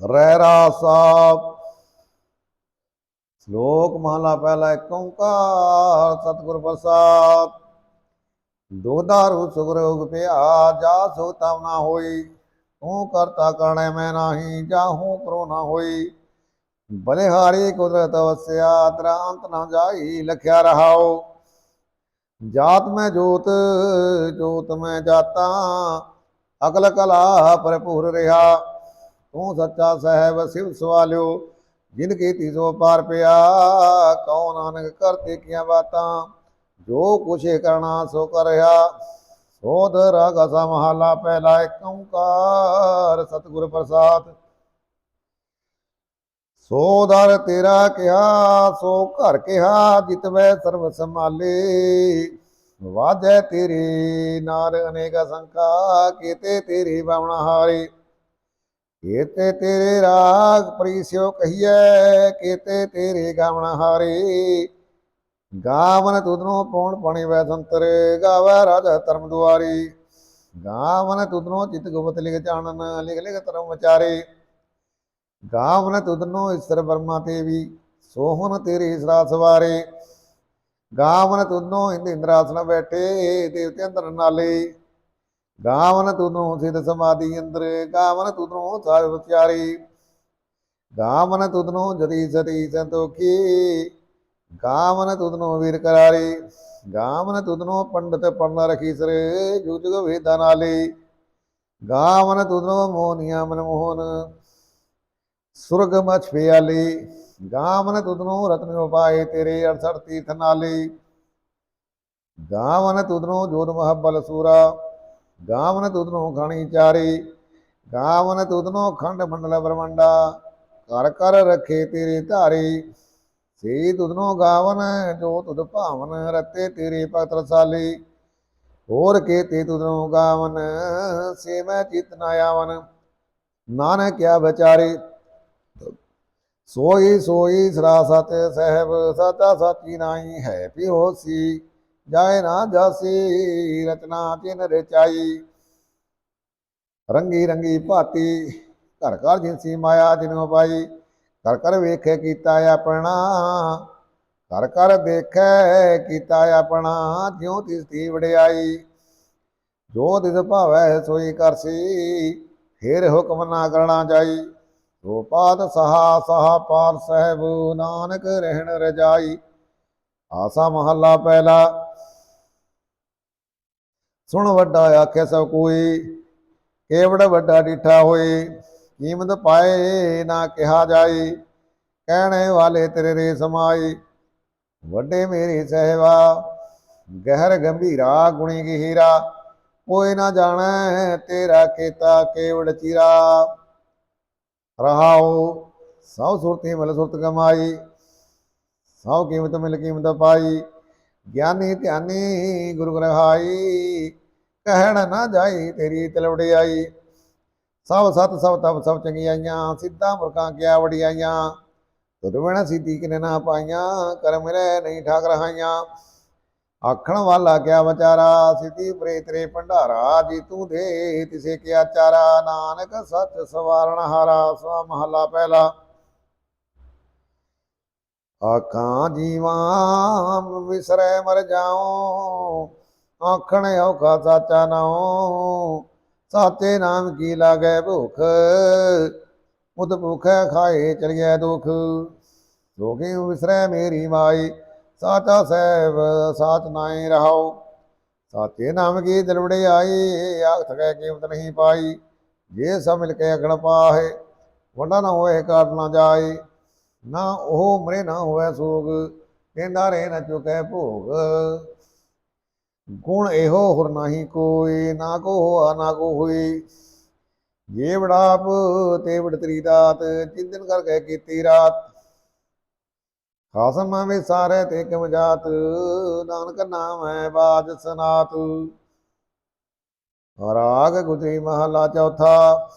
ਰਹਿਰਾ ਰਾਸਾਬ ਸ਼ਲੋਕ ਮਹਲਾ ਪਹਿਲਾ ਏਕ ਓੰਕਾਰ, ਸਤਿਗੁਰ ਪ੍ਰਸਾਦ। ਦੋਦਾਰੂ ਸੁਗਰੋਗ ਪਿਆ, ਜਾ ਸੋ ਤਵ ਨਾ ਹੋਈ। ਤੂੰ ਕਰਤਾ ਕਰਣੇ ਮੈਂ ਨਾਹੀ ਜਾਹੂ ਕਰੋ ਨਾ ਹੋਈ। ਬਲਿਹਾਰੀ ਕੁਦਰਤ ਵਸਿਆ, ਤੇਰਾ ਅੰਤ ਨਾ ਜਾਈ, ਲਖਿਆ ਰਹਾਓ ਜਾਤ ਮੈਂ ਜੋਤ ਜੋਤ ਮੈਂ ਜਾਤਾ। ਅਕਲ ਕਲਾ ਭਰਪੂਰ ਰਿਹਾ। ਤੂੰ ਸੱਚਾ ਸਹਿਬ ਸਿਵ ਸਵਾਲਿਓ, ਜਿਨ ਕੀਤੀ ਸੋ ਪਾਰ ਪਿਆ, ਕਉ ਨਾਨਕ ਕਰਤੇ ਕੀਆਂ ਬਾਤਾਂ, ਜੋ ਕੁਛ ਕਰਨਾ ਸੋ ਕਰਿਆ। ਸੋਧ ਰਾਗ ਅਸਾ ਮਹਲਾ ਪਹਿਲਾ ਏਕ ਓੰਕਾਰ, ਸਤਿਗੁਰ ਪ੍ਰਸਾਦ। ਸੋ ਦਰ ਤੇਰਾ ਕਿਹਾ, ਸੋ ਘਰ ਕਿਹਾ ਜਿਤਵੈ ਸਰਬ ਸੰਭਾਲੇ। ਵਾਜੈ ਤੇਰੇ ਨਾਰ ਅਨੇਕ ਸੰਕਾ ਕੀਤੇ ਤੇਰੀ ਬਾਵਣਾ ਹਾਰੇ। ਕੀਤੇ ਤੇਰੇ ਰਾਗ ਪ੍ਰੀਸਿਓ ਕਹੀਐ, ਕੀਤੇ ਤੇਰੇ ਗਾਵਣ ਹਾਰੇ। ਗਾਵਨ ਤੁਧਨੋ ਪਉਣ ਪਣੀ ਵੈ ਸੰਤਰ, ਗਾਵੈ ਰਾਜਾ ਧਰਮ ਦੁਆਰੀ। ਗਾਵਨ ਤੁਧਨੋ ਚਿਤ ਗੁਪਤ ਲਿਖ ਜਾਣਨ ਲਿਖ ਲਿਖ ਧਰਮ ਵਿਚਾਰੇ। ਗਾਵਨ ਤੁਧਨੋ ਈਸ਼ਰ ਬਰਮਾ ਤੇ ਵੀ, ਸੋਹਣ ਤੇਰੇ ਇਸਰਾ ਸਵਾਰੇ। ਗਾਵਨ ਤੁਧਨੋ ਇੰਦ ਇੰਦਰਾਸਨ ਬੈਠੇ, ਦੇਵਤੇ ਅੰਦਰ ਨਾਲੇ। ਗਾਵਨ ਤੁਧਨੋ ਸਿਧ ਸਮਾਧੀ ਅੰਦਰ ਗਾਵਨ ਤੁਧਨੋ ਸਾਹਿਬ ਵਿਚਾਰੇ ਗਾਵਨ ਤੁਧਨੋ ਜਤੀ ਸਤੀ ਸੰਤੋਖੀ, ਗਾਵਨ ਤੁਧਨੋ ਵੀਰ ਕਰਾਰੇ। ਗਾਵਨ ਤੁਧਨੋ ਪੰਡਤ ਪੜਨ ਰਖੀ ਸਰ ਜੁਗ ਜੁਗ ਵੇਦਾਂ ਨਾਲੇ। ਗਾਵਨ ਤੁਧਨੋ ਮੋਹਨੀਆ ਮਨ ਮੋਹਨ, ਸੁਰਗ ਮਛ ਪਿਆਲੇ। ਗਾਵਨ ਤੁਧਨੋ ਗਾਵਨ ਤੁਧਨੋ ਜੋਤ ਚਾਰੀ, ਗਾਵਨ ਤੁਧਨੋ ਖੰਡ ਮੰਡਲ ਬ੍ਰਹਮੰਡਾ ਕਰ ਕਰ ਰੱਖੇ ਤੇਰੇ ਧਾਰੇ। ਸੇ ਤੁਧਨੋ ਗਾਵਨ, ਜੋ ਤੁਧ ਭਾਵਨ ਰਤੇ ਤੇਰੇ ਭਗਤ ਰਸਾਲੇ। ਹੋਰ ਕੇ ਤੇ ਤੁਧਨੋ ਗਾਵਨ, ਸੇ ਮੈਂ ਚਿਤ ਨਾ ਆਵਨ। ਨਾਨਕ ਕਿਆ ਵਿਚਾਰੇ। ਸੋਈ ਸੋਈ ਸਰਾ ਸਤ ਸਹਿਬ ਸਤਾ ਸਾਚੀ ਨਾਹੀ ਹੈ ਪੀ ਹੋਸੀ ਜਾਏ ਨਾ ਜਾਸੀ, ਰਚਨਾ ਤਿਨ ਰਚਾਈ। ਰੰਗੀ ਰੰਗੀ ਭਾਤੀ, ਘਰ ਘਰ ਜਿਨਸੀ ਮਾਇਆ ਜਿਨੋ ਪਾਈ। ਘਰ ਘਰ ਵੇਖੇ ਕੀਤਾ ਆਪਣਾ ਕਰ ਕਰ ਦੇਖੈ ਕੀਤਾ ਆਪਣਾ, ਜਿਉ ਤਿਸ ਦੀ ਵਡਿਆਈ। ਜੋ ਤਿਸ ਭਾਵੈ ਸੋਈ ਕਰਸੀ, ਫੇਰ ਹੁਕਮ ਨਾ ਕਰਨਾ ਜਾਈ। ਸੋ ਪਾਦ ਸਹਾ ਸਹਾ ਪਾਰ ਸਾਹਿਬ, ਨਾਨਕ ਰਹਿਣ ਰਜਾਈ। ਆਸਾ ਮਹੱਲਾ ਪਹਿਲਾ। ਸੁਣ ਵੱਡਾ ਆਖੇ ਸਭ ਕੋਈ, ਕੇਵੜ ਵੱਡਾ ਡਿਠਾ ਹੋਏ, ਕੀਮਤ ਪਾਏ ਨਾ ਕਿਹਾ ਜਾਏ, ਕਹਿਣੇ ਵਾਲੇ ਤੇਰੇ ਰੇ ਸਮਾਈ ਵੱਡੇ ਮੇਰੇ ਸਹਿਵਾ ਗਹਿਰ ਗੰਭੀਰਾ, ਗੁਣੀ ਗਹੀਰਾ, ਕੋਈ ਨਾ ਜਾਣੈ ਤੇਰਾ ਕੀਤਾ ਕੇਵੜ ਚੀਰਾ। ਰਹਾਉ ਸਭ ਸੁਰਤੀ ਮਿਲ ਸੁਰਤ ਕਮਾਈ। ਸਭ ਕੀਮਤ ਮਿਲ ਕੀਮਤ ਪਾਈ, ਗਿਆਨੀ ਧਿਆਨੀ ਗੁਰੂ ਗ੍ਰਹਾਈ ਕਹਿਣ ਨਾ ਜਾਈ ਤੇਰੀ ਤਲਵੜਿਆਈ। ਸਭ ਸਤ ਸਭ ਤਪ ਸਭ ਚੰਗਿਆਈਆਂ, ਸਿੱਧਾ ਮੁਰਖਾਂ ਕਿਆ ਵੜਿਆਈਆਂ ਤੁਧ ਬਿਨਾ ਸਿੱਧੀ ਕਿਨੇ ਨਾ ਪਾਈਆਂ, ਕਰਮ ਰਹਿ ਨਹੀਂ ਠਾਕ ਰਹਾਈਆਂ। ਆਖਣ ਵਾਲਾ ਕਿਆ ਵਿਚਾਰਾ, ਸਿੱਧੀ ਪਰੇ ਤੇਰੇ ਭੰਡਾਰਾ, ਜੀ ਤੂੰ ਦੇ ਤਿਸੇ ਕਿਆ ਚਾਰਾ। ਨਾਨਕ ਸੱਚ ਸਵਾਰਣ ਹਾਰਾ, ਸਵਾ ਮਹਲਾ ਪਹਿਲਾ। ਆਖਾਂ, ਜੀਵਾਂ ਵਿਸਰੈ ਮਰ ਜਾਉ। ਆਖਣ, ਔਖਾ ਸਾਚਾ ਨਾਉ ਸਾਚੇ ਨਾਮ ਕੀ ਲਾਗੈ ਭੁਖ? ਉਦ ਭੁਖੈ ਖਾਏ ਚਲਿਐ ਦੁਖ। ਲੋਕੇ ਵਿਸਰੈ ਮੇਰੀ ਮਾਈ? ਸਾਚਾ ਸਹਿਬ, ਸਾਚ ਨਾਏ ਰਹਾਉ। ਸਾਚੇ ਨਾਮ ਕੀ ਦਿਲਵੜੇ ਆਈ? ਆਖ ਥਕੈ ਕੀਮਤ ਨਹੀਂ ਪਾਈ। ਜੇ ਸਭ ਮਿਲ ਕੇ ਅਗਣ ਪਾਹੇ, ਵੰਡਾ ਨਾ ਹੋਏ ਕਾਟ ਨਾ ਜਾਏ। ਨਾ ਉਹ ਮਰੇ ਨਾ ਹੋਵੇ ਸੋਗ, ਕਹਿੰਦਾ ਰੇ ਨਾ ਚੁਕੈ ਭੋਗ। ਗੁਣ ਇਹੋ ਹੁਰ ਨਹੀਂ ਕੋਈ, ਨਾ ਕੋ ਹੋਆ, ਨਾ ਕੋ ਹੋਈ। ਜੇ ਵਡਾਪ ਤੇ ਵੜਤਰੀ ਰਾਤ ਦਾਤ ਚਿੰਤਨ ਕਰਕੇ ਕੀਤੀ ਰਾਤ। ਖਾਸਮ ਵਿੱਚ ਸਾਰੇ ਤੇ ਕਿਮ ਜਾਤ, ਨਾਨਕ ਨਾਮ ਹੈ ਬਾਜ ਸਨਾਤ। ਰਾਗ ਗੁਜਰੀ ਮਹਲਾ ਚੌਥਾ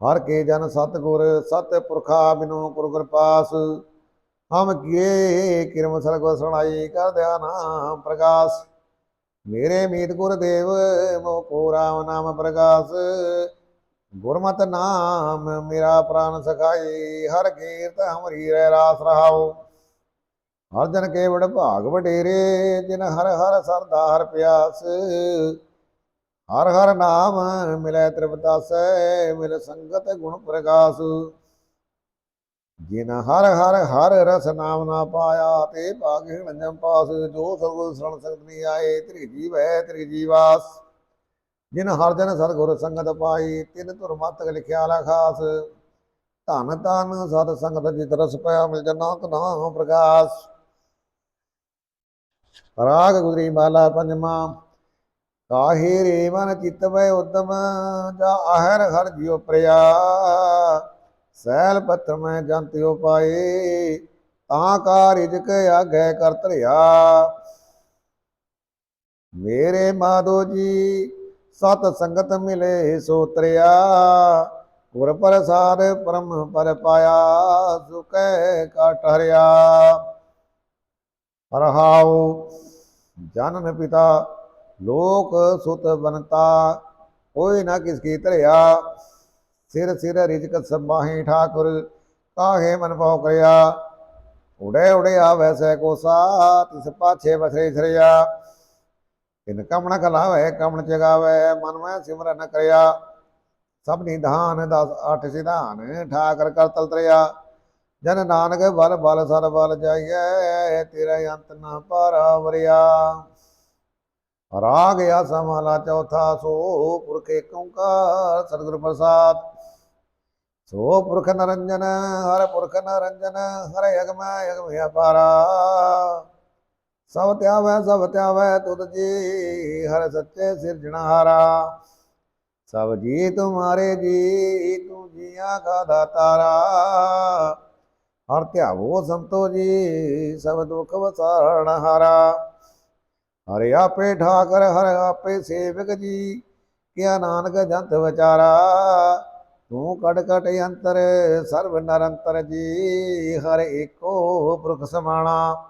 ਹਰ ਕੇ ਜਨ ਸਤਗੁਰ, ਸਤ ਪੁਰਖਾ ਬਿਨੋ ਗੁਰ ਕਿਰਪਾਸ ਹਮ ਕੀਏ ਕਿਰਮ ਸਰਗੁ ਸੁਣਾਈ ਕਰ ਦਿਆ ਨਾਮ ਪ੍ਰਕਾਸ਼। ਮੇਰੇ ਮੀਤ ਗੁਰ ਦੇਵ ਮੋ ਕੋ ਰਾਮ ਨਾਮ ਪ੍ਰਕਾਸ਼। ਗੁਰਮਤਿ ਨਾਮ ਮੇਰਾ ਪ੍ਰਾਨ ਸਖਾਈ, ਹਰ ਕੀਰਤ ਹਮਰੀ ਰਹਿ ਰਾਸ ਰਹਾਓ ਹਰ ਜਨ ਕੇ ਵਡ ਭਾਗ ਵਡੇਰੇ, ਜਿਨ ਹਰ ਹਰ ਸਰਦਾ ਹਰ ਪਿਆਸ। ਹਰ ਹਰ ਨਾਮ ਮਿਲੈ ਤ੍ਰਿਪਤਾਸੈ, ਮਿਲ ਸੰਗਤ ਗੁਣ ਪ੍ਰਕਾਸ਼ ਜਿਨ ਹਰ ਹਰ ਹਰ ਰਸ ਨਾਮ ਨਾ ਪਾਇਆ, ਤੇ ਭਾਗੇ ਨੰਜਮ ਪਾਸ। ਜੋ ਸਗੁਰ ਸਰਣ ਸੰਗਤ ਨਹੀਂ ਆਏ, ਤ੍ਰਿ ਜੀਵੈ ਤ੍ਰਿ ਜੀਵਾਸ। ਜਿਨ ਹਰ ਜਨ ਸਤਿਗੁਰ ਸੰਗਤ ਪਾਈ, ਤਿਨ ਧੁਰ ਮਤ ਲਿਖਿਆ ਲਾ ਖਾਸ। ਧਨ ਤਨ ਸਤ ਸੰਗਤ ਜਿਤ ਰਸ ਪਿਆ, ਮਿਲ ਜਨਾ ਨਾਮ ਪ੍ਰਕਾਸ਼। ਰਾਗ ਗੁਜਰੀ ਮਾਲਾ ਪੰਜਮਾ ਕਾਹੇ ਰੇ ਮਨ ਉਦਮ, ਜਾ ਆਹਰ ਹਰ ਜਿਉ ਪ੍ਰਿਆ। ਸੈਲ ਪੱਤਰ ਮੈਂ ਜੰਤਿਓ ਪਾਏ, ਤਾਂ ਕਾ ਰਿਜਕ ਆਗੈ ਕਰ ਧਰਿਆ। ਮੇਰੇ ਮਾਧੋ ਜੀ, ਸਤ ਸੰਗਤ ਮਿਲੇ ਸੋ ਤਰਿਆ। ਗੁਰ ਪ੍ਰਸਾਦ ਪਰਮ ਪਰ ਪਾਇਆ ਸੁਕੈ ਕਾ ਟਹਰਿਆ ਰਹਾਉ ਜਨਨ ਪਿਤਾ ਲੋਕ ਸੁਤ ਬਨਤਾ, ਕੋਈ ਨਾ ਕਿਸ ਕੀ ਧਰਿਆ। ਸਿਰ ਸਿਰ ਰਿਜਕ ਸੰਬਾਹੀ ਠਾਕੁਰ, ਕਾਹੇ ਮਨ ਪਾਉ ਕਰਿਆ। ਉੜੇ ਉੜੇ ਆਵੈ ਸੈ ਕੋਸਾ, ਤਿਸ ਪਾਛੇ ਬਸਰੇ ਛਰਿਆ। ਇਨ ਕਮਣ ਕਲਾਵੇ ਕਮਣ ਜਗਾਵੇ ਮਨ ਮੈਂ ਸਿਮਰਨ ਕਰਿਆ। ਸਭ ਨਿਧਾਨ ਦਸ ਅੱਠ ਸਿਧਾਨ, ਠਾਕਰ ਕਰ ਤਲ ਤਰਿਆ। ਜਨ ਨਾਨਕ ਬਲ ਬਲ ਸਰ ਬਲ ਜਾਈਐ, ਤੇਰਾ ਅੰਤ ਨਾ ਪਾਰਾਵਰਿਆ ਰਾਗ ਆ ਸਮਾਲਾ ਚੌਥਾ, ਸੋ ਪੁਰਖ ਏਕ ਓੰਕਾਰ ਸਤਿਗੁਰ ਪ੍ਰਸਾਦ। ਸੋ ਪੁਰਖ ਨਰੰਜਨ, ਹਰ ਪੁਰਖ ਨਰੰਜਨ, ਹਰ ਯਗਮ ਯਗਮ ਅਪਾਰਾ ਸਭ ਧਿਆਵੈ ਸਭ ਧਿਆਵੈ ਤੁਧ ਜੀ, ਹਰ ਸੱਚੇ ਸਿਰਜਣਹਾਰਾ ਸਭ ਜੀ ਤੁਮਾਰੇ ਜੀ, ਤੂੰ ਜੀਆਂ ਕਾ ਦਾਤਾਰਾ। ਹਰ ਧਿਆਵੋ ਸੰਤੋ ਜੀ, ਸਭ ਦੁਖ ਵਸਾਰਣਹਾਰਾ ਹਾਰਾ ਹਰਿ ਆਪੇ ਠਾਕਰ, ਹਰ ਆਪੇ ਸੇਵਕ ਜੀ। ਕਿਆ ਨਾਨਕ ਜੰਤ ਵਿਚਾਰਾ, ਤੂੰ ਕਟ ਕਟ ਅੰਤਰ, ਸਰਬ ਨਿਰੰਤਰ ਜੀ। ਹਰ ਏਕੋ ਪੁਰਖ ਸਮਾਣਾ।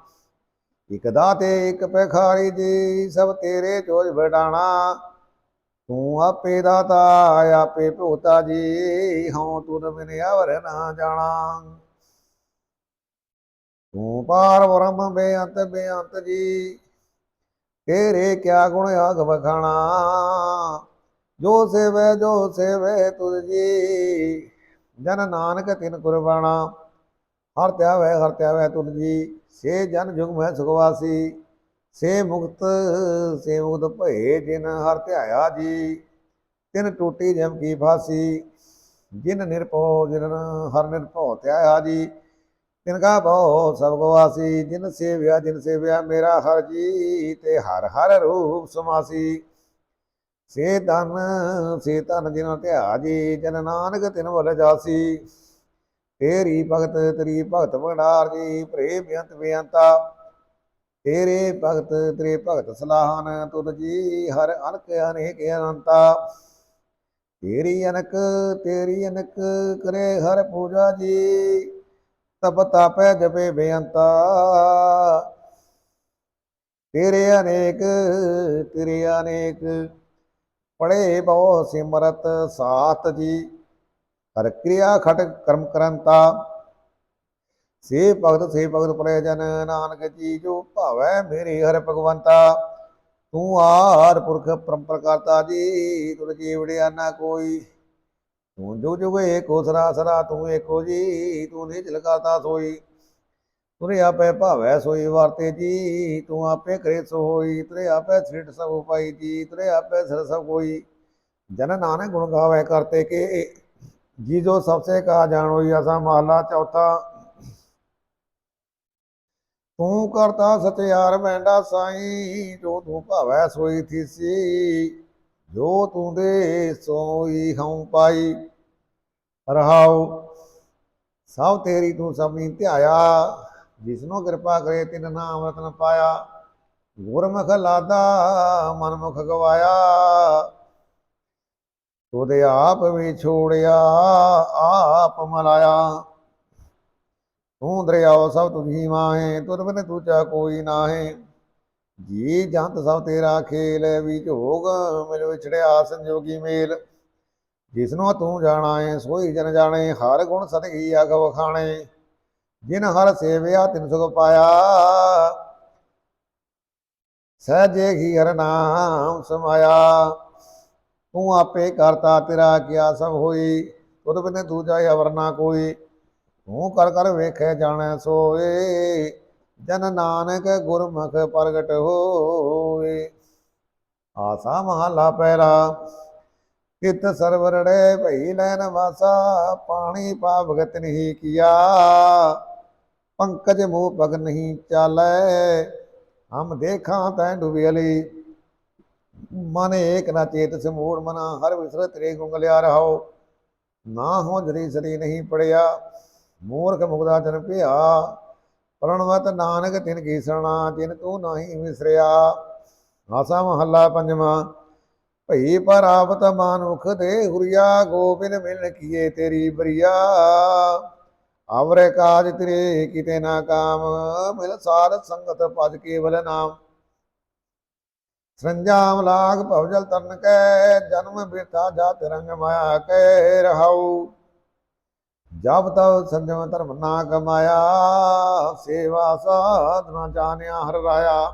ਇਕ ਦਾਤੇ, ਇਕ ਪਖਾਰੀ ਜੀ, ਸਭ ਤੇਰੇ ਚੋਜ ਵਡਾਣਾ। ਤੂੰ ਆਪੇ ਦਾਤਾ, ਆਪੇ ਭੋਤਾ ਜੀ, ਹਉ ਤੂੰ ਬਿਨ ਅਵਰ ਨਾ ਜਾਣਾ। ਤੂੰ ਪਾਰ ਬ੍ਰਹਮ ਬੇਅੰਤ ਬੇਅੰਤ ਜੀ ਤੇਰੇ ਕਿਆ ਗੁਣ ਆਗ ਵਖਾਣਾ? ਜੋ ਸੇਵੇ ਜੋ ਸੇਵੇ ਤੁਧ ਜੀ। ਜਨ ਨਾਨਕ ਤਿਨ ਕੁਰਬਾਣਾ। ਹਰ ਧਿਆਵੈ ਹਰ ਧਿਆਵੈ ਤੁਧ ਜੀ। ਸੇ ਜਨ ਜੁਗ ਮੈਂ ਸੁਖਵਾਸੀ। ਸੇ ਮੁਕਤ ਸੇ ਮੁਕਤ ਭਏ ਜਿਨ ਹਰ ਧਿਆਇਆ ਜੀ। ਤਿਨ ਟੂਟੀ ਜਮ ਕੀ ਫਾਸੀ। ਜਿਨ ਨਿਰਭਉ ਜਿਨ ਹਰ ਨਿਰਭਉ ਧਿਆਇਆ ਜੀ। ਤਿਨ ਕਾ ਭਉ ਸਭ ਗਵਾਸੀ ਜਿਨ ਸੇਵਿਆ ਜਿਨ ਸੇਵਿਆ ਮੇਰਾ ਹਰ ਜੀ ਤੇ ਹਰ ਹਰ ਰੂਪ ਸਮਾਸੀ। ਸੇ ਧਨ ਸੇ ਧਨ ਜਿਨ ਧਿਆ ਜੀ, ਜਨ ਨਾਨਕ ਤਿਨ ਵਲ ਜਾਸੀ। ਤੇਰੀ ਭਗਤ ਤੇਰੀ ਭਗਤ ਭੰਡਾਰ ਜੀ ਪ੍ਰੇਮ ਬੇਅੰਤ ਬੇਅੰਤਾ। ਤੇਰੇ ਭਗਤ ਤੇਰੇ ਭਗਤ ਸਲਾਹਨ, ਤੁਧ ਜੀ ਹਰ ਅਨਕ ਅਨੇਕ ਅਨੰਤਾ। ਤੇਰੀ ਅਨਕ ਤੇਰੀ ਅਨਕ ਕਰੇ ਹਰ ਪੂਜਾ ਜੀ। ਤਪ ਤਾਪੈ ਜਪੇ ਬੇਅੰਤਾ। ਤੇਰੇ ਅਨੇਕ ਤੇਰੇ ਅਨੇਕ, ਪੜੇ ਬਹੁ ਸਿਮਰਤ ਸਾਤ ਜੀ। ਹਰ ਕਿਰਿਆ ਖਟ ਕਰਮ ਕਰੰਤਾ। ਸੇ ਭਗਤ ਸੇ ਭਗਤ ਪਰੇ ਨਾਨਕ ਜੀ, ਜੋ ਭਾਵੈ ਮੇਰੇ ਹਰ ਭਗਵੰਤਾ। ਤੂੰ ਆਰ ਪੁਰਖ ਪਰੰਪਰ ਕਰਤਾ ਜੀ, ਤੁਰ ਜੀਵੜਿਆ ਨਾ ਕੋਈ। ਤੂੰ ਜੁਗ ਜੁਗ ਏਕੋ ਸਰਾ ਸਰਾ ਤੂੰ ਏਕੋ ਜੀ, ਤੂੰ ਨਿਜ ਲਗਾਤਾ ਸੋਈ। ਤੁਰੇ ਆਪੇ ਭਾਵੈ ਸੋਈ ਵਰਤੇ ਜੀ, ਤੂੰ ਆਪੇ ਕਰੇ ਸੋ ਹੋਈ ਤੁਰੇ ਆਪੇ ਸ੍ਰਿਟ ਸਭ ਉਪਾਈ ਜੀ, ਤੁਰੇ ਆਪੇ ਸਰ ਸਭ ਕੋਈ ਜਨ ਨਾਨਕ ਗੁਣ ਗਾਵੇ ਕਰਤੇ ਕੇ, ਜੀ ਜੋ ਸਭਸੇ ਕਾ ਜਾਣੋਈ ਅਸਾਂ ਮਹਲਾ ਚੌਥਾ। ਤੂੰ ਕਰਤਾ ਸਤਿਆਰ ਮੈਂਡਾ ਸਾਈ, ਜੋ ਤੂੰ ਭਾਵੈ ਸੋਈ ਥੀਸੀ। ਜੋ ਤੂੰ ਦੇ ਸੋਈ ਹਉ ਪਾਈ, ਰਹਾਉ, ਸਭ ਤੇਰੀ ਤੂੰ ਸਭਨੀ ਧਿਆਇਆ। ਜਿਸਨੋ ਕਿਰਪਾ ਕਰੇ ਤਿਨ ਨਾਮ ਰਤਨ ਪਾਇਆ, ਗੁਰਮੁਖ ਲਾਦਾ ਮਨਮੁਖ ਗਵਾਇਆ। ਤੁਦੇ ਆਪ ਵੀ ਛੋੜਿਆ, ਆਪ ਮਲਾਇਆ। ਤੂੰ ਦਰਿਆਓ ਸਭ ਤੁਝੀ ਮਾਹੇ ਤੁਰ ਬਿਨ ਦੂਜਾ ਕੋਈ ਨਾਹੇ। ਜੀ ਜੰਤ ਸਭ ਤੇਰਾ ਖੇਲ ਵੀ ਝੋਗ ਮਿਲ ਵਿਛੜਿਆ ਸੰਜੋਗੀ ਮੇਲ। ਜਿਸਨੂੰ ਤੂੰ ਜਾਣਾ ਏ ਸੋਈ ਜਨ ਜਾਣੇ, ਹਰ ਗੁਣ ਸਦਗੀ ਅਗ ਵਖਾਣੇ ਜਿਨ ਹਰ ਸੇਵਿਆ, ਤਿਨ ਸੁਖ ਪਾਇਆ। ਸਹਜੇ ਹੀ ਹਰ ਨਾਮ ਸਮਾਇਆ। ਤੂੰ ਆਪੇ ਕਰਤਾ ਤੇਰਾ ਕਿਆ ਸਭ ਹੋਈ। ਤੁਧ ਬਿਨੇ ਦੂਜਾ ਅਵਰ ਨਾ ਕੋਈ। ਤੂੰ ਕਰ ਕਰ ਵੇਖੇ ਜਾਣੈ ਸੋਏ। ਜਨ ਨਾਨਕ ਗੁਰਮੁਖ ਪ੍ਰਗਟ ਹੋਏ ਆਸਾ ਮਹਲਾ ਪਹਿਰਾ ਕਿਤ ਸਰਵਰੜੇ ਭਈ ਲੈਨ ਵਾਸਾ, ਪਾਣੀ ਪਾ ਭਗਤ ਨਹੀਂ ਕੀਆ। ਪੰਕਜ ਮੂਹ ਪਗ ਨਹੀਂ ਚਾਲੈ, ਹਮ ਦੇਖਾਂ ਤੈ ਡੁਬਿਅਲੀ। ਮਨ ਏਕ ਨਾ ਚੇਤ ਸਮੂੜ, ਮਨਾ ਹਰ ਵਿਸਰ ਤੇਰੇ ਗੁੰਗਲਿਆ ਰਹਾਓ ਨਾ ਹੋ ਜਰੀ ਸਰੀ ਨਹੀਂ ਪੜਿਆ, ਮੂਰਖ ਮੁਗਦਾ ਜਨ ਪਿਆ ਪ੍ਰਣਵਤ ਨਾਨਕ ਤਿਨ ਕੀ ਸਰਣਾ ਤਿਨ ਤੂੰ ਨਹੀਂ ਵਿਸਰਿਆ ਆਸਾ ਮਹੱਲਾ ਪੰਜਵਾਂ, ਭਈ ਪਰਾਪਤ ਮਾਨੁਖ ਦੇ ਹੁਰੀਆ, ਗੋਬਿੰਦ ਮਿਲਨ ਕੀਏ ਤੇਰੀ ਬਰੀਆ। ਅਵਰੇ ਕਾਜ ਤੇਰੇ ਕਿਤੇ ਨਾ ਕਾਮ, ਮਿਲ ਸਾਧ ਸੰਗਤ ਪਦ ਕੇਵਲ ਨਾਮ। ਸੰਜਾਮ ਲਾਗ ਭਵਜਲ ਤਰਨ ਕੈ, ਜਨਮ ਬਿਰਥਾ ਜਾਤ ਰੰਗ ਮਾਇਆ ਕੈ ਰਹਾਉ। ਜਬ ਤਉ ਸੰਜਮ ਧਰਮ ਨਾ ਕਮਾਇਆ, ਸੇਵਾ ਸਾਧਨਾ ਜਾਣਿਆ ਹਰ ਰਾਇਆ।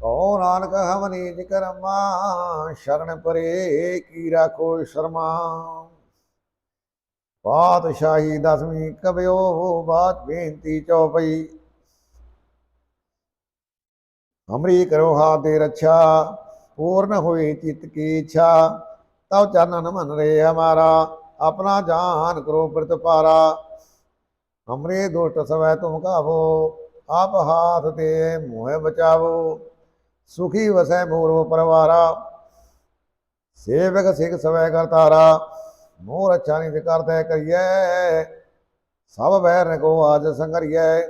ਕੋ ਨਾਨਕ ਹਮ ਨੀਜ ਕਰਮਾ ਸ਼ਰਨ ਪਰੇ ਕੀ ਰਾਖੋ ਸ਼ਰਮਾ। ਪਾਤਸ਼ਾਹੀ ਦਸਵੀਂ ਕਬਿਓ ਬਾਤ ਬੇਨਤੀ ਚੌਪਈ। ਹਮਰੀ ਕਰੋ ਹਾ ਦੇ ਰੱਛਾ, ਪੂਰਨ ਹੋਏ ਚਿਤ ਕੀ ਇੱਛਾ ਤਉ ਚਰਨਨ ਮਨ ਰੇ ਹਮਾਰਾ। ਆਪਣਾ ਜਾਨ ਕਰੋ ਪ੍ਰਤਪਾਰਾ ਹਮਰੇ ਦੁਸ਼ਟ ਸਵੈ ਤੁਮ ਕਾਵੋ ਆਪ ਹਾਥ ਤੇ ਮੋਹ ਬਚਾਵੋ। ਸੁਖੀ ਵਸੈ ਮੂਰੋ ਪਰਵਾਰਾ, ਸੇਵਕ ਸਿਖ ਸਵੈ ਕਰਤਾਰਾ ਮੋਰ ਅੱਛਾ ਨਿਤ ਕਰਤੇ ਕਰੀਐ, ਸਭ ਬੈਰ ਕੋ ਆਜ ਸੰਗਰੀਐ।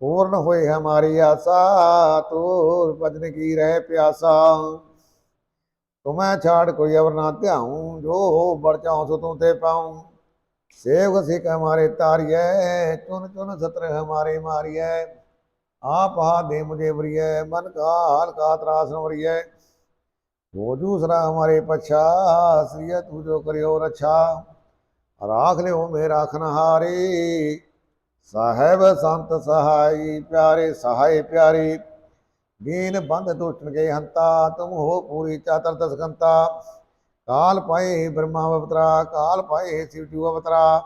ਪੂਰਨ ਹੋਏ ਹਮਾਰੀ ਆਸਾ, ਤੂਰ ਭਜਨ ਕੀ ਰਹਿ ਪਿਆਸਾ। तुम्हें छाड़ कोई अवर ना त्याऊं जो हो बड़चाऊं सो तू ते पाऊं सेव सिख हमारे तारिय चुन चुन सत्र हमारे मारिय आप हा दे मुझे वरिय मन का हाल का त्रास नवरिय हो दूसरा हमारे पछा श्रिय तू जो करियो रक्षा राख लियो मेरा खनहारे साहेब संत सहाय प्यारे सहाय प्यारे ਦੀਨ ਬੰਧ ਦੋਸ਼ਣ ਕੇ ਹੰਤਾ, ਤੁਮ ਹੋ ਪੂਰੀ ਚਾਤਰ ਦਸਕੰਤਾ। ਕਾਲ ਪਾਏ ਬ੍ਰਹਮਾ ਅਵਤਰਾ, ਕਾਲ ਪਾਏ ਸ਼ਿਵ ਜੀ ਅਵਤਰਾ।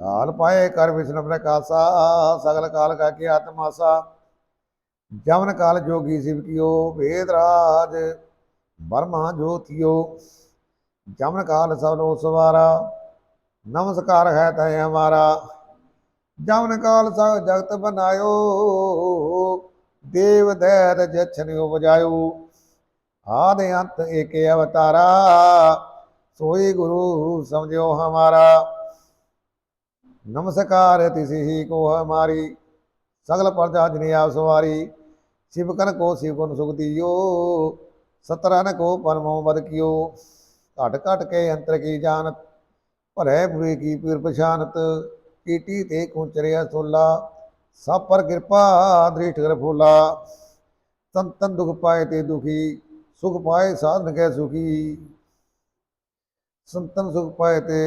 ਕਾਲ ਪਾਏ ਕਰ ਵਿਸ਼ਨ ਪ੍ਰਕਾਸ਼ਾ ਸਗਲ ਕਾਲ ਕਾ ਕੇ ਆਤਮਾਸਾ। ਜਮਨ ਕਾਲ ਜੋਗੀ ਸ਼ਿਵ ਕੀਓ, ਵੇਦ ਰਾਜ ਬਰਮਾ ਜੋਤਿਓ। ਜਮਨ ਕਾਲ ਸਭ ਲੋ ਸਵਾਰਾ, ਨਮਸਕਾਰ ਹੈ ਤੈ ਹਮਾਰਾ। ਜਮਨ ਕਾਲ ਸਭ ਜਗਤ ਬਨਾਇਓ। ਦੇਵ ਦੈਰ ਜਛਨਿਓ ਵਜਾਇਓ ਆਦ ਅੰਤ ਏਕ ਅਵਤਾਰਾ, ਸੋਈ ਗੁਰੂ ਸਮਝਿਓ ਹਮਾਰਾ। ਨਮਸਕਾਰ ਤਿਸੀ ਹੀ ਕੋ ਹਮਾਰੀ, ਸਗਲ ਪ੍ਰਜਾ ਜਿਨੇ ਆਪ ਸਵਾਰੀ। ਸ਼ਿਵ ਕਨ ਕੋ ਸ਼ਿਵ ਕੋ ਸੁਖ ਦੀਓ ਸਤਰਨ ਕੋ ਪਰਮੋ ਬਦ ਕਿਓ। ਘਟ ਘਟ ਕੇ ਅੰਤਰ ਕੀ ਜਾਣਤ ਭਰੇ ਭੂਏ ਕੀ ਪੀਰ ਪਛਾਨਤ, ਕੀਟੀ ਤੇ ਕੁਚਰਿਆ ਸੋਲਾ। सब पर कृपा धृष्ट कर फूला तन तन दुख पाए ते दुखी सुख पाए साधन के सुखी संतन सुख पाए ते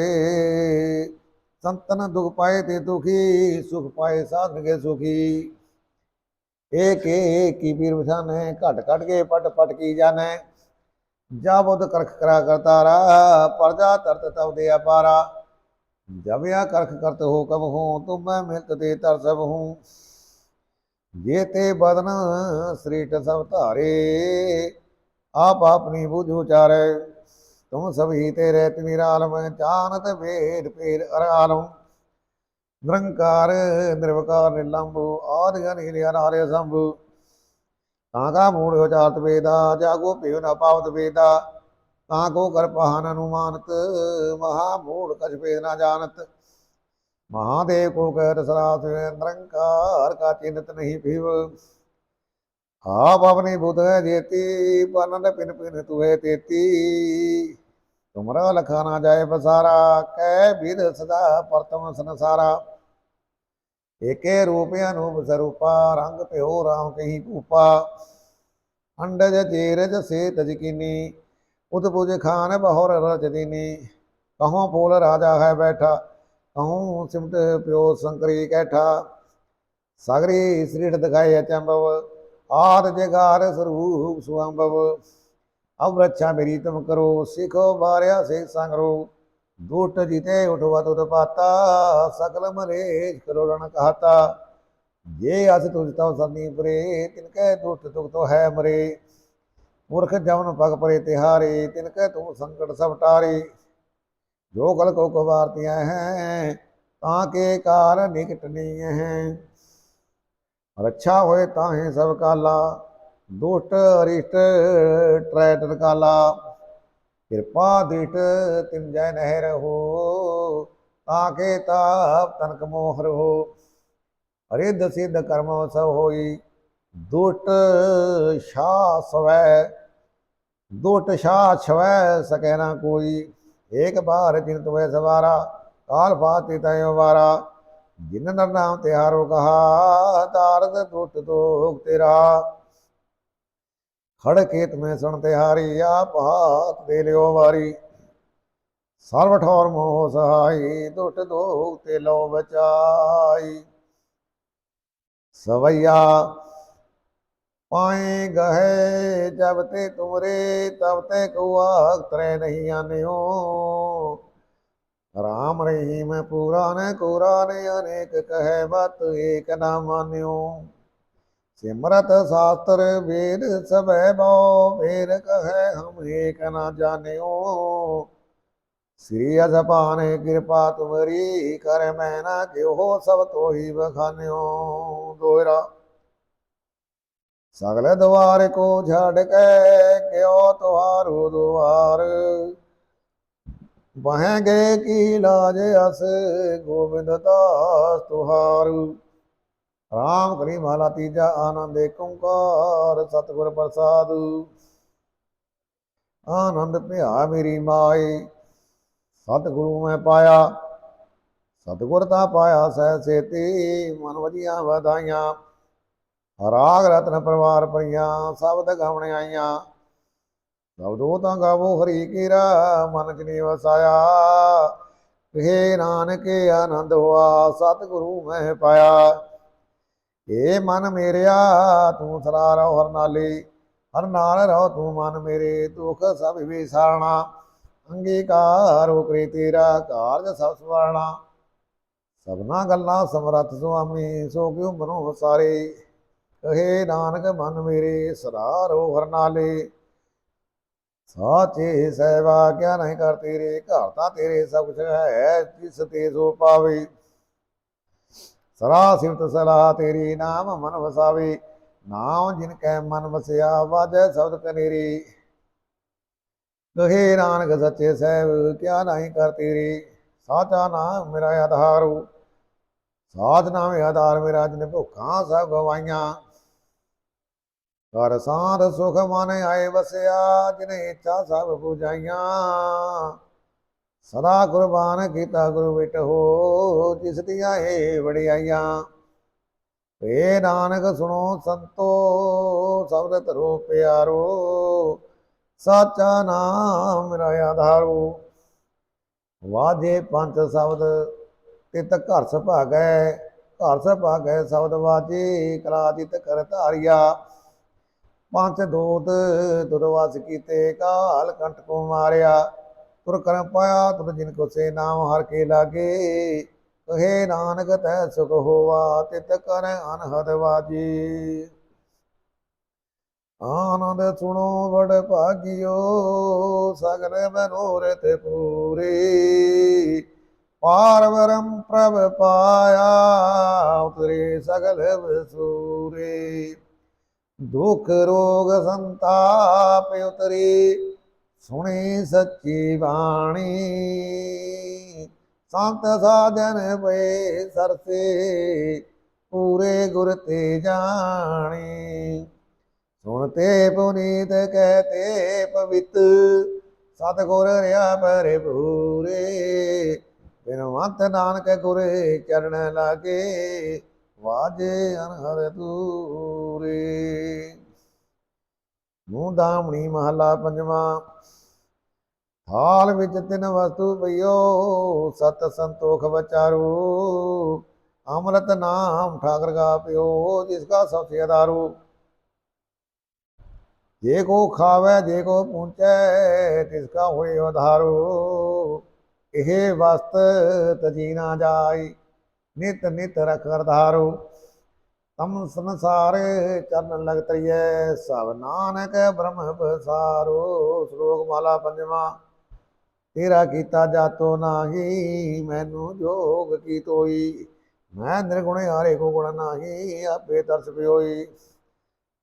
संतन दुख पाए ते दुखी सुख पाए साधन के सुखी एक एक की बीर है घट घट के पट पट की जाने जा बुद्ध करख करा करतारा प्रजा तरत तब दे पारा ਦੇ ਅਪਾਰਾ ਜਬ ਆ ਕਰਖ ਕਰਤ ਹੋ ਕਬ ਹੋ ਤੁਮ ਮੈਂ ਮਿਲਤ ਤੇ ਤਰ ਸਭ ਹੂੰ। ਜੇ ਤੇ ਬਦਨ ਸ੍ਰੀਟ ਸਭ ਧਾਰੇ, ਆਪ ਆਪਣੀ ਬੁਝ ਉਚਾਰੇ। ਤੁਮ ਸਭੀ ਤੇ ਰਹਿਤ ਨਿਰਾਲਮ ਚਾਨਤ ਵੇਦ ਪੇਰ ਅਰਾਲਮ ਨਿਰੰਕਾਰ, ਨਿਰਵਕਾਰ ਨਿਲੰਭੂ ਆਦਿ ਅਨਿਲ ਅਨਾਰੇ ਸੰਭੂ ਤਾਂ ਕਾ ਮੂੜ ਉਚਾਰਤ ਵੇਦਾ, ਜਾਗੋ ਪਿਉ ਨ ਪਾਵਤ ਵੇਦਾ। ਤਾਂ ਕੋ ਕਰ ਪਹਾਨ ਅਨੁਮਾਨਤ, ਮਹਾ ਮੂੜ ਕਛ ਭੇਦ ਨ ਜਾਣਤ। ਮਹਾਦੇਵ ਕੋ ਕਹਿ ਸਰਾਸ ਨਿਰੰਕਾਰ ਕਾ ਚਿੰਤ ਨਹੀਂ ਭਿਵ। ਆਪ ਆਪਣੀ ਬੁੱਧ ਜੇਤੀ, ਪਨਨ ਪਿਨ ਪਿਨ ਤੁਹੇ ਤੇਤੀ। ਤੁਮਰਾ ਲਖਾ ਨਾ ਜਾਏ ਬਸਾਰਾ ਕਹਿ ਵਿਦ ਸਦਾ ਪਰਤਮ ਸੰਸਾਰਾ। ਏਕੇ ਰੂਪ ਅਨੂਪ ਸਰੂਪਾ, ਰੰਗ ਭਿਓ ਰਾਮ ਕਹੀ ਭੂਪਾ। ਅੰਡਜ, ਜੇਰਜ ਸੇ ਤਜਕੀਨੀ ਉਤ ਪੂਜੇ ਖਾਨ ਬਹੁਰ ਰਜਦੀਨੀ ਕਹੋਂ ਫੂਲ ਰਾਜਾ ਹੈ ਬੈਠਾ, ਕਹੂੰ ਸਿਮਟ ਪਿਓ ਸੰਕਰੀ ਕੈਠਾ। ਸਾਗਰੀ ਸ੍ਰੀੜ ਦਿਖਾਏ ਅਚੰਭਵ, ਆਦ ਜਗਾਰ ਸਰੂਪ ਸੁਅੰਭਵ ਅਬ ਰੱਛਾ ਮੇਰੀ ਤੁਮ ਕਰੋ, ਸਿਖੋ ਬਾਰਿਆ ਸੇ ਸੰਗਰੋ। ਦੁਟ ਜਿਤੇ ਉਠਵਾ ਤੁਤ ਪਾਤਾ, ਸਕਲ ਮਰੇ ਕਰੋ ਰਣ ਕਹਾਤਾ। ਜੇ ਅਸ ਤੁਜ ਤਉ ਸੰਨੀ ਪਰੇ, ਤਿਨ ਕੈ ਦੁਟ ਤੁਕ ਤੋ ਹੈ ਮਰੇ। ਮੂਰਖ ਜਮਨ ਪਗ ਪਰੇ ਤਿਹਾਰੇ, ਤਿਨ ਕੈ ਤੂੰ ਸੰਕਟ ਸਭ ਟਾਰੇ। ਜੋ ਕਲ ਕੋ ਕਵਾਰਤੀਆਂ ਹੈ, ਤਾਂ ਕੇ ਕਾਰ ਨਿਕਟ ਨਹੀਂ ਹੈ। ਰੱਛਾ ਹੋਏ ਤਾਹੇ ਸਭ ਕਾਲਾ, ਦੁਸ਼ਟ ਅਰਿਸ਼ਟ ਟਰੈਟਰ ਕਾਲਾ। ਕਿਰਪਾ ਦਿਟ ਤਿਨ ਜੈ ਨਹਿ ਰਹੋ ਤਾਕੇ ਤਾਪ ਤਨਕ ਮੋਹ ਰਹੋ ਅਰਿਧ ਸਿਧ ਕਰਮ ਸਭ ਹੋਈ, ਦੁਸ਼ਟ ਸ਼ਾ ਸਵੈ ਦੁਸ਼ਟ ਸ਼ਾ ਛਵੈ ਸਕੈ ਨਾ ਕੋਈ, ਏਕ ਬਾਰ ਜਿਨ ਤੁਮੇ ਸਵਾਰਾ, ਕਾਲ ਬਾਤੀ ਤੈ ਵਾਰਾ ਜਿਨ ਨਰ ਨਾਮ ਤਿਹਾਰੋ ਕਹਾ, ਤਾਰਦ ਦੁਸ਼ਟ ਦੋਖ ਤੇਰਾ। ਖੜ ਕੇ ਤੁਮੇ ਸੁਣ ਤਿਹਾਰੀ, ਆਪ ਹਾਥ ਦੇ ਲਿਓ ਵਾਰੀ। ਸਰਵ ਠੌਰ ਮੋਹ ਸਹਾਈ ਦੁਸ਼ਟ ਦੋਖ ਤੇ ਲੋ ਬਚਾਈ। ਪਾਏ ਗਏ ਜਬ ਤੇ ਤੁਮਰੇ, ਤਬ ਤੇ ਕਉਆ ਤਰੇ ਨਹੀਂ ਆਨਿਓ। ਰਾਮ ਰਹੀਮ ਪੁਰਾਨ, ਕੁਰਾਨ ਅਨੇਕ ਕਹੈ ਬਤ ਏਕ ਨਾ ਮਾਨਿਓ। ਸਿਮਰਤ ਸ਼ਾਸਤਰ ਵੇਦ ਸਭੈ ਬੋ ਵੇਦ ਕਹੈ ਹਮ ਏਕ ਨਾ ਜਾਣਿਓ। ਸ੍ਰੀ ਅਜਪਾਨ ਕਿਰਪਾ ਤੁਮਰੀ, ਕਰ ਮੈਂ ਨਾ ਕਿਉ ਸਭ ਤੋਹੀ ਬਖਾਨਿਓ ਦੋਹਰਾ ਸਗਲ ਦੁਆਰ ਕੋ ਛੱਡ ਕੇ, ਕਿਉ ਤੁਹਾਰੂ ਦੁਆਰ। ਬਹਿ ਕੀ ਲਾਜ ਅਸ, ਗੋਬਿੰਦ ਦਾਸ ਤੁਹਾਰੂ। ਰਾਮ ਕਰੀ ਮਾਲਾ ਤੀਜਾ ਆਨੰਦ ਏਕੰਕਾਰ ਸਤਿਗੁਰ ਪ੍ਰਸਾਦ। ਆਨੰਦ ਭਿਆ ਮੇਰੀ ਮਾਈ ਸਤਿਗੁਰੂ ਮੈਂ ਪਾਇਆ। ਸਤਿਗੁਰ ਤਾਂ ਪਾਇਆ ਸਹਿ ਸੇਤੀ, ਮਨ ਵਧੀਆਂ ਵਧਾਈਆਂ। ਰਾਗ ਰਤਨ ਪਰਵਾਰ ਪਈਆਂ ਸ਼ਬਦ ਗਾਵਣ ਆਈਆਂ। ਸ਼ਬਦੋ ਤਾਂ ਗਾਵੋ ਹਰੀ ਕੀਰਾ, ਮਨ ਚ ਨੀ ਵਸਾਇਆ ਕਹੇ ਨਾਨਕ ਆਨੰਦ ਹੋਆ, ਸਤਿਗੁਰੂ ਮੈਂ ਪਾਇਆ। ਏ ਮਨ ਮੇਰਿਆ, ਤੂੰ ਸਰਾ ਰਹੋ ਹਰ ਨਾਲੇ। ਹਰ ਨਾਲ ਰਹੋ ਤੂੰ ਮਨ ਮੇਰੇ, ਦੁਖ ਸਭ ਵਿਸਾਰਣਾ ਅੰਗੀਕਾਰ ਹੋ ਕਰੇ ਤੇਰਾ, ਕਾਰਜ ਸਭ ਸਵਾਰਣਾ ਸਭਨਾ ਗੱਲਾਂ ਸਮਰੱਥ ਸੁਆਮੀ, ਸੋ ਕਿਉ ਮਨੋ ਵਸਾਰੇ। ਕਹੇ ਨਾਨਕ ਮਨ ਮੇਰੇ ਸਰਾ ਰੋ ਹਰ ਨਾਲੇ ਸਾਚੇ ਸਹਿਬਾ ਕਿਆ ਨਹੀਂ ਕਰ ਤੇਰੇ ਘਰ ਤਾਂ ਤੇਰੇ ਸਭ ਕੁਛ ਹੈ ਜਿਸ ਤੇ ਸੋ ਪਾਵੇ ਸਰਾ ਸਿਮਤ ਸਲਾਹ ਤੇਰੀ ਨਾਮ ਮਨ ਵਸਾਵੇ ਨਾਮ ਜਿਨ ਕੈ ਮਨ ਵਸਿਆ ਵਾਜੈ ਸ਼ਬਦ ਕਨੇਰੀ ਕਹੇ ਨਾਨਕ ਸੱਚੇ ਸਹਿਬ ਕਿਆ ਨਹੀਂ ਕਰ ਤੇਰੀ ਸਾਚਾ ਨਾਮ ਮੇਰਾ ਆਧਾਰੂ ਸਾਧ ਨਾਮ ਆਧਾਰ ਮੇਰਾ ਜਿਨ ਭੁੱਖਾਂ ਸਭ ਗਵਾਈਆਂ ਕਰ ਸਾਧ ਸੁਖ ਮਨ ਆਏ ਵਸਿਆ, ਜਿਨੇ ਇੱਛਾ ਸਭ 부ਝਾਈਆਂ ਸਦਾ ਕੁਰਬਾਨ ਕੀਤਾ ਗੁਰੂ ਵਿਟ ਹੋ, ਜਿਸ ਦੀਆਂ ਇਹ ਵਡਿਆਈਆਂ। ਏ ਨਾਨਕ ਸੁਣੋ ਸੰਤੋ, ਸਬਦ ਧਰੋ ਪਿਆਰੋ, ਸਾਚਾ ਨਾਮ ਮੇਰਾ ਆਧਾਰੋ ਵਾਜੇ ਪੰਜ ਸ਼ਬਦ, ਤਿਤ ਘਰ ਸੁਭਾਗੈ ਘਰ ਸੁਭਾਗੈ ਸ਼ਬਦ ਵਾਜੇ ਕਲਾਜਿਤ ਕਰ ਧਾਰਿਆ। ਪੰਜ ਦੋਤ ਦੁਰਵਾਸ ਕੀਤੇ ਕਾਲ ਕੰਟ ਕੋ ਮਾਰਿਆ, ਤੁਰ ਕਰਮ ਪਾਇਆ ਤੁਰ ਜਿਨ ਕੋ ਸੇ ਨਾਮ ਹਰ ਕੇ ਲਾਗੇ। ਕਹੇ ਨਾਨਕ ਤੈ ਸੁਖ ਹੋਵਾ, ਤਿਤ ਕਰ ਅਨਹਦ ਵਾਜੀ। ਆਨੰਦ ਸੁਣੋ ਵਡ ਭਾਗਿਓ, ਸਗਲ ਮਨੋਰਥ ਪੂਰੇ ਪਾਰ। ਬ੍ਰਹਮ ਪ੍ਰਭ ਪਾਇਆ, ਉਤਰੇ ਸਗਲ ਵਸੂਰੇ। ਦੁਖ ਰੋਗ ਸੰਤਾਪ ਉਤਰੇ, ਸੁਣੀ ਸੱਚੀ ਬਾਣੀ। ਸੰਤ ਸਾਜਨ ਪਏ ਸਰਸੇ, ਪੂਰੇ ਗੁਰ ਤੇ ਜਾਣੀ। ਸੁਣਤੇ ਪੁਨੀਤ ਕਹਤੇ ਪਵਿੱਤ, ਸਤਗੁਰ ਰਿਆ ਪਰੇ ਪੂਰੇ ਬਿਨਵੰਤ ਨਾਨਕ ਗੁਰੇ ਚਰਨ ਲਾਗੇ ਵਾਜੇ ਅਨਹਰ ਦੂਰੇ। ਮੂੰਹ ਦਾਮਣੀ ਮਹਲਾ ਪੰਜਵਾਂ। ਹਾਲ ਵਿੱਚ ਤਿੰਨ ਵਸਤੂ ਪਈਓ, ਸਤ ਸੰਤੋਖ ਵਿਚਾਰੂ। ਅੰਮ੍ਰਿਤ ਨਾਮ ਠਾਕਰ ਕਾ ਪਿਓ, ਜਿਸ ਕਾ ਸਭ ਸੇ ਆਧਾਰੂ ਜੇ ਕੋ ਖਾਵੇ, ਜੇ ਕੋ ਪੂੰਚੈ ਤਿਸ ਕਾ ਹੋਏ ਉਧਾਰੂ। ਇਹ ਵਸਤ ਤਜੀ ਨਾ ਜਾਈ ਨਿਤ ਨਿਤ ਰਖਰ ਧਾਰੂ। ਤਮ ਸੰਸਾਰ ਚਰਨ ਲਗ ਤਰੀਐ ਸਭ ਨਾਨਕ ਬ੍ਰਹਮ ਬਸਾਰੋ। ਸ਼ਲੋਕ ਮਾਲਾ ਪੰਜਵਾ, ਤੇਰਾ ਕੀਤਾ ਜਾਤੋ ਨਾਹੀ, ਮੈਨੂੰ ਜੋਗ ਕੀ ਤੋਈ। ਮੈਂ ਨਿਰਗੁਣ ਹਾਰੇ ਕੋ ਗੁਣ ਨਾਹੀ, ਆਪੇ ਤਰਸ ਪਿਓਈ।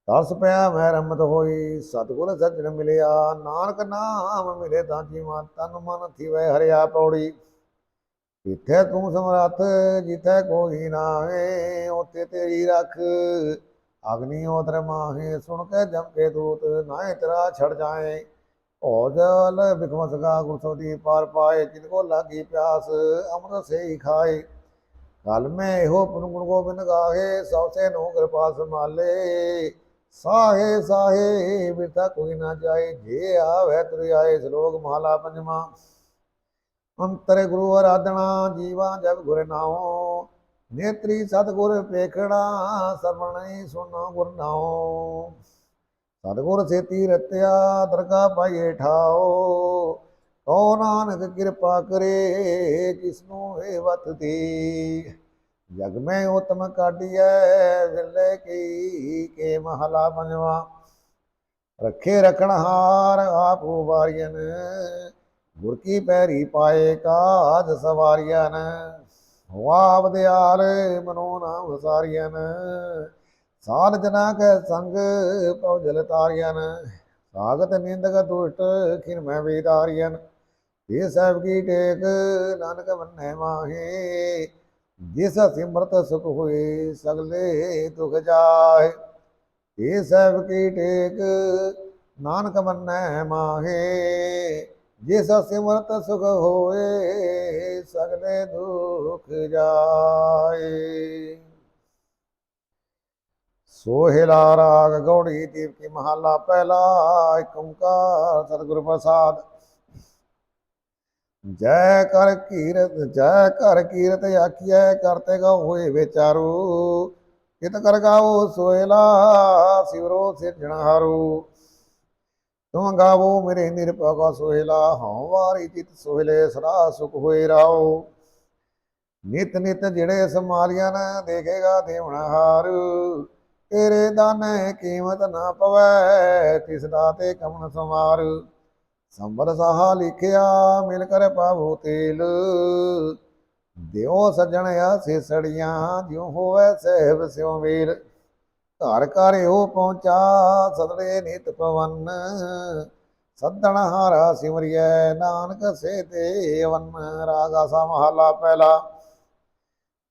ਤਰਸ ਪਿਆ ਮੈਂ ਰਮਤ ਹੋਈ ਸਤਿਗੁਰ ਸੱਜਣ ਮਿਲਿਆ। ਨਾਨਕ ਨਾਮ ਮਿਲੇ ਤਾਂ ਜੀਵਾਂ ਤਨ ਮਨ ਥੀਵੈ ਹਰਿਆ ਪੌੜੀ। ਜਿੱਥੇ ਤੂੰ ਸਮਰੱਥ, ਜਿੱਥੇ ਕੋਈ ਨਾਹੀ ਉੱਥੇ ਤੇਰੀ ਰੱਖ। ਅਗਨੀ ਉਦਰ ਮਾਹੇ, ਸੁਣ ਕੇ ਜਮ ਕੇ ਦੂਤ ਨਾਏ ਤੇਰਾ ਛੜ ਜਾਏ। ਹੋ ਜਲ ਬਿਖਮਸ ਗਾ ਗੁਰਸੋਦੀ ਪਾਰ ਪਾਏ, ਜਿਨ ਕੋ ਲਾਗੀ ਪਿਆਸ, ਅੰਮ੍ਰਿਤ ਸੇ ਖਾਏ। ਕਲ ਮੈਂ ਇਹੋ ਪੁਨ ਗੁਣ ਗੋਬਿੰਦ ਗਾਹੇ, ਸਭ ਸੇ ਨੋ ਕਿਰਪਾ ਸੰਭਾਲੇ ਸਾਹੇ ਸਾਹੇ, ਬਿਰਥਾ ਕੋਈ ਨਾ ਜਾਏ, ਜੇ ਆਵੇ ਤੁਰ ਆਏ, ਸ਼ਲੋਕ ਮਹਲਾ ਪੰਜਵਾਂ। ਅੰਤਰ ਗੁਰੂ ਆਰਾਧਨਾ ਜੀਵਾ ਜਬ ਗੁਰ ਨਾਉ, ਨੇਤਰੀ ਸਤਗੁਰ ਪੇਖੜਾ ਸਰਵਣਈ ਸੁਣੋ ਗੁਰ ਨਾਉ। ਸਤਗੁਰ ਸੇਤੀ ਰਤਿਆ ਦਰਗਾ ਪਾਈਏ ਠਾਓ ਕੋ ਨਾਨਕ ਕਿਰਪਾ ਕਰੇ ਕਿਸਨੂੰ ਇਹ ਵਤ। ਦੀ ਜਗ ਮੈਂ ਉਤਮ ਕਾਢੀਐ, ਵਿਰਲੇ ਕੀ ਕੇ ਮਹਲਾ ਪੰਜਵਾ ਰੱਖੇ ਰਖਣ ਹਾਰ ਆਪ ਵਾਰੀਨ ਗੁਰ ਕੀ ਪੈਰੀ ਪਾਏ ਕਾਜ ਸਵਾਰੀਆਂ ਹਵਾ ਬਦਿਆਲ ਮਨੋ ਨਾ ਵਸਾਰੀਆਂ ਸਾਧ ਜਨਾ ਕੈ ਸੰਗ ਪਉ ਜਲ ਤਾਰੀਆਂ ਸਾਗਤ ਨਿੰਦਕ ਦੁਸ਼ਟ ਖਿਨ ਮੈਂ ਵੇਦਾਰੀਆਂ ਇਹ ਸਭ ਕੀ ਟੇਕ ਨਾਨਕ ਮੰਨੈ ਮਾਹੇ, ਜਿਸ ਸਿਮਰਤ ਸੁਖ ਹੋਏ ਸਗਲੇ ਦੁਖ ਜਾਏ ਇਹ ਸਭ ਕੀ ਟੇਕ ਨਾਨਕ ਮੰਨੈ ਮਾਹੇ ਜਿਸ ਸਿਮਰਤ ਸੁਖ ਹੋਏ, ਸਗਲੇ ਦੁਖ ਜਾਏ। ਸੋਹਿਲਾ ਰਾਗ ਗੌੜੀ ਦੀਪ ਕੀ ਮਹੱਲਾ ਪਹਿਲਾ ਏਕ ਓੰਕਾਰ ਸਤਿਗੁਰ ਪ੍ਰਸਾਦ। ਜੈ ਕਰ ਕੀਰਤ, ਜੈ ਕਰ ਕੀਰਤ ਆਖੀਐ ਕਰਤੇ ਗਾ ਹੋਏ ਵਿਚਾਰੂ। ਕਿਤ ਕਰ ਗਾਵੋ ਸੋਹਿਲਾ ਸਿਵਰੋ ਸਿਰਜਣਹਾਰੂ ਤੁਮ ਗਾਵੋ ਮੇਰੇ ਨਿਰਭਉ ਸੋਹਿਲਾ, ਹਉ ਵਾਰੀ ਚਿਤ ਸੋਹਿਲੇ, ਸਦਾ ਸੁਖ ਹੋਏ ਰਾਓ ਨਿਤ ਨਿਤ ਜਿਹੜੇ ਸਮਾਲੀਆਂ ਨਾ ਦੇਖੇਗਾ ਦੇਵਣਾ ਹਾਰ, ਤੇਰੇ ਦਾਨੇ ਕੀਮਤ ਨਾ ਪਵੈ, ਤਿਸ ਦਾ ਤੇ ਕਮਨ ਸਮਾਰ ਸੰਬਰ ਸਾਹਾ ਲਿਖਿਆ, ਮਿਲ ਕਰ ਪਾਵੋ ਤੇਲ। ਦਿਓ ਸੱਜਣ ਆ ਸੇਸੜੀਆਂ, ਜਿਉ ਹੋਵੇ ਸਹਿਬ ਸਿਉ ਵੀਰ। ਘਰ ਘਰ ਉਹ ਪਹੁੰਚਾ, ਸਦੜੇ ਨਿਤ ਪਵਨ। ਸੱਦਣ ਹਾਰਾ ਸਿਮਰਿਐ, ਨਾਨਕ ਸੇ ਤੇ ਵਨ ਰਾਗਾ ਸਾ ਮਹਲਾ ਪਹਿਲਾ।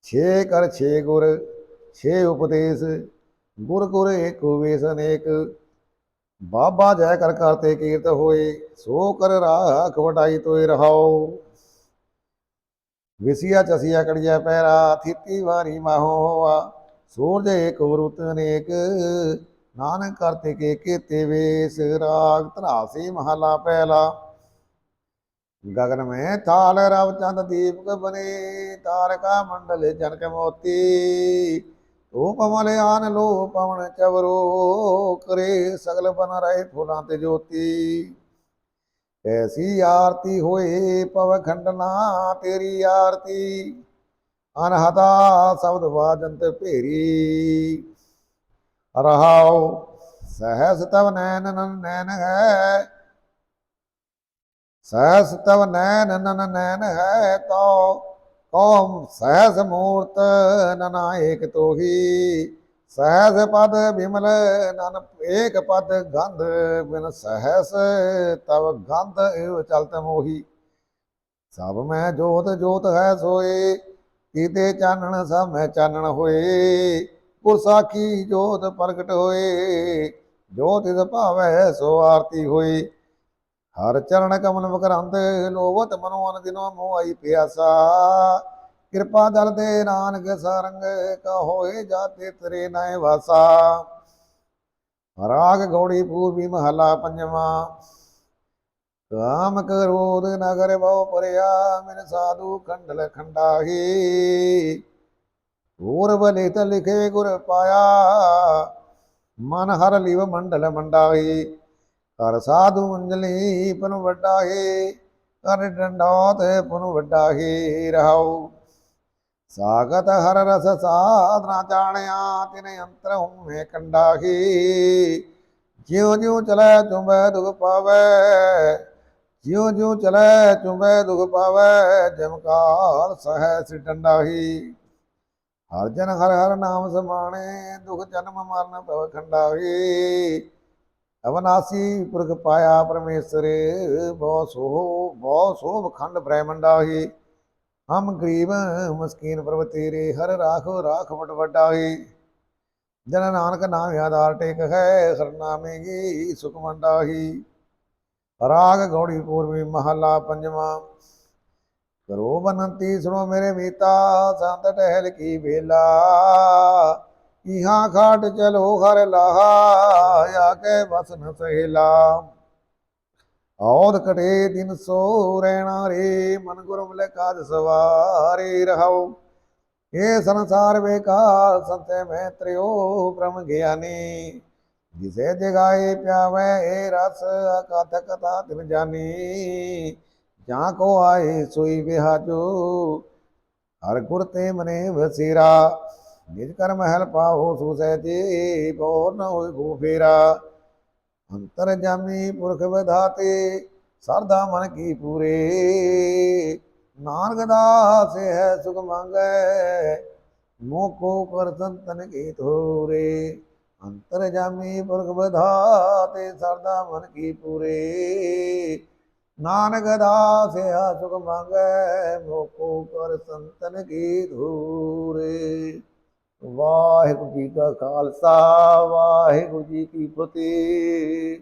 ਛੇ ਕਰ ਛੇ ਗੁਰ, ਛੇ ਉਪਦੇਸ਼। ਗੁਰ ਗੁਰ ਏਕ ਵੇਸ ਅਨੇਕ ਬਾਬਾ ਜੈ ਕਰ ਕਰਤੇ ਕੀਰਤ ਹੋਏ, ਸੋ ਕਰ ਰਾਖ ਵਡਾਈ ਤੋਏ ਰਹਾਓ ਵਿਸਿਆ ਚਸਿਆ ਕੜੀਆ ਪੈਰਾ, ਥੀਤੀ ਵਾਰੀ ਮਾਹੋ ਹੋਆ। ਸੂਰਜੇ ਕੋ ਰੁਤ ਅਨੇਕ, ਨਾਨਕ ਕਰਤੇ ਕੇ ਤੇਵੇਸ ਰਾਗ ਧਰਾਸੀ ਮਹਲਾ ਪਹਿਲਾ। ਗਗਨ ਮੇ ਥਾਲ ਰਵ ਚੰਦ ਦੀਪਕ ਬਨੇ, ਤਾਰਕਾ ਮੰਡਲ ਜਨਕ ਮੋਤੀ। ਤੂੰ ਕਮਲ ਆਨ ਲੋ ਪਵਨ ਚਵਰੋ, ਕਰੇ ਸਗਲ ਬਨ ਰਹੇ ਫੁਲਾਂ ਤੇ ਜੋਤੀ। ਐਸੀ ਆਰਤੀ ਹੋਏ ਪਵ ਖੰਡਨਾ ਤੇਰੀ ਆਰਤੀ। ਅਨਹਤਾ ਸ਼ਬਦ ਵਾਜੰਤ ਭੇਰੀ। ਰਹਾਉ, ਸਹਸ ਤਵ ਨੈਨ ਨਨ ਨੈਨ ਹੈ। ਸਹਸ ਤਵ ਨੈਨ ਨਨ ਨੈਨ ਹੈ। ਤੋ ਕੌਮ ਸਹਸ ਮੂਰਤ ਨਨਾ ਏਕ ਤੋਹੀ। ਸਹਸ ਪਦ ਬਿਮਲ ਨਨ ਏਕ ਪਦ ਗੰਧ ਬਿਨ ਸਹਸ ਤਵ ਗੰਧ ਏਵ ਚਲਤ ਮੋਹੀ। ਸਭ ਮੈਂ ਜੋਤ ਜੋਤ ਹੈ ਸੋਏ। ਕੀਤੇ ਚਾਨਣ ਸਭ ਮੈਂ ਚਾਨਣ ਹੋਏ। ਗੁਰ ਸਾਖੀ ਜੋਤ ਪ੍ਰਗਟ ਹੋਏ। ਜੋ ਤਿਸ ਭਾਵੈ ਸੋ ਆਰਤੀ ਹੋਈ ਹਰ ਚਰਨ ਕਮਲ ਮਕਰੰਦ ਲੋਵਤ ਮਨੋ ਅਨ ਦਿਨੋ ਮੋਹ ਪਿਆਸਾ। ਕਿਰਪਾ ਦਲ ਦੇ ਨਾਨਕ ਸਰੰਗ, ਕਹੋਏ ਹੋਏ ਜਾਤੇ ਤੇਰੇ ਨਾਏ ਵਾਸਾ। ਰਾਗ ਗੋੜੀ ਪੂਰਬੀ ਮਹਲਾ ਪੰਜਵਾ। ਕਾਮ ਕਰੋਧ ਨਗਰ ਬਹੁ ਪਰਿਆ, ਮਿਨ ਸਾਧੂ ਖੰਡਲ ਖੰਡਾਹੀ। ਹੋਰ ਬਲਿਤ ਲਿਖੇ ਗੁਰ ਪਾਇਆ, ਮਨ ਹਰ ਲਿਵ ਮੰਡਲ ਮੰਡਾਹੀ। ਕਰ ਸਾਧੂ ਅੰਜਲੀ ਪਨ ਵੱਡਾਹੀ ਕਰ ਡੰਡੋਤ ਪੁਨ ਵੱਡਾਹੀ ਰਹਾਉ। ਸਾਗਤ ਹਰ ਰਸ ਸਾਧਨਾ ਜਾਣਿਆ, ਤਿਨ ਅੰਤਰ ਹੂਏ ਕੰਡਾਹੀ। ਜਿਉ ਜਿਉ ਚਲੈ ਚੁੰਬੈ ਦੁਖ ਪਾਵੈ ਜਿਉ ਜਿਉ ਚਲੈ ਚੁੰਬੈ ਦੁਖ ਪਾਵੈ ਜਮਕਾਲ ਸਹਿ ਸਿ ਡੰਡਾਹੀ ਹਰ ਜਨ ਹਰ ਹਰ ਨਾਮ ਸਮਾਣੇ, ਦੁਖ ਜਨਮ ਮਰਨ ਭਵ ਖੰਡਾਹੀ। ਅਵਨਾਸੀ ਪੁਰਖ ਪਾਇਆ ਪਰਮੇਸਰੇ, ਬਹੁ ਸੋ ਬਹੁ ਸੋਭ ਖੰਡ ਬ੍ਰਹਮੰਡਾਹੀ ਹਮ ਗਰੀਬ, ਮਸਕੀਨ ਪ੍ਰਭ ਤੇਰੇ, ਹਰ ਰਾਖੋ ਰਾਖ ਵਟ ਵਡਾਈ ਜਨ ਨਾਨਕ ਨਾਮ ਆਧਾਰ ਟੇਕ ਹੈ ਸਰਨਾਮੇਗੀ ਸੁਖ ਮੰਡਾਹੀ ਰਾਗ ਗੌੜੀ ਪੂਰਵੀ ਮਹਲਾ ਪੰਜਵਾਂ। ਕਰੋ ਬਨੰਤੀ ਸੁਣੋ ਮੇਰੇ ਮੀਤਾ, ਸੰਤ ਟਹਿਲ ਕੀ ਵੇਲਾ। ਇਹਾਂ ਖਾਟ ਚਲੋ ਹਰ ਲਾਹਾ, ਆ ਕੇ ਬਸ ਸਹਿਲਾ। ਔਦ ਕਟੇ ਦਿਨ ਸੋ ਰਹਿਣਾ ਰੇ, ਮਨ ਗੁਰਮ ਲੈ ਕਾਜ ਸਵਾਰੇ ਰਹਾਉ ਇਹ ਸੰਸਾਰ ਵੇਕਾਰ, ਸੰਤੇ ਮੈਂ ਤ੍ਰਿਓ, ਬ੍ਰਹਮ ਗਿਆਨੀ। ਜਿਸੇ ਜਗਾਏ ਪਿਆਵੇ ਇਹ ਰਸ ਅਕਥ ਕਥਾ ਤਿਨ ਜਾਨੀ। ਜਾਂ ਕੋ ਆਏ ਸੋਈ ਵਿਹਾਜੋ, ਹਰ ਗੁਰ ਤੇ ਮਨੇ ਵਸੀਰਾ। ਨਿਜ ਕਰ ਮਹਿਲ ਪਾਓ ਸੋ ਸਹਿਜੇ ਬੋ ਨ ਹੋਏ ਗੋ ਫੇਰਾ। ਅੰਤਰ ਜਾਮੀ ਪੁਰਖ ਵਿਧਾਤੇ, ਸਰਦਾ ਮਨ ਕੀ ਪੂਰੇ। ਨਾਨਕ ਦਾਸ ਹੈ ਸੁਖ ਮੰਗੈ ਮੋਕੋ ਕਰ ਸੰਤਨ ਕੀ ਥੋਰੇ ਅੰਤਰ ਜਾਮੀ ਪੁਰਖ ਵਿਧਾਤੇ ਸਰਦਾ ਮਨ ਕੀ ਪੂਰੇ। ਨਾਨਕ ਦਾਸ ਹੈ ਸੁਖ ਮੰਗੈ, ਮੋਕੋ ਕਰ ਸੰਤਨ ਕੀ ਧੂਰੇ। ਵਾਹਿਗੁਰੂ ਜੀ ਕਾ ਖਾਲਸਾ, ਵਾਹਿਗੁਰੂ ਜੀ ਕੀ ਫਤਿਹ।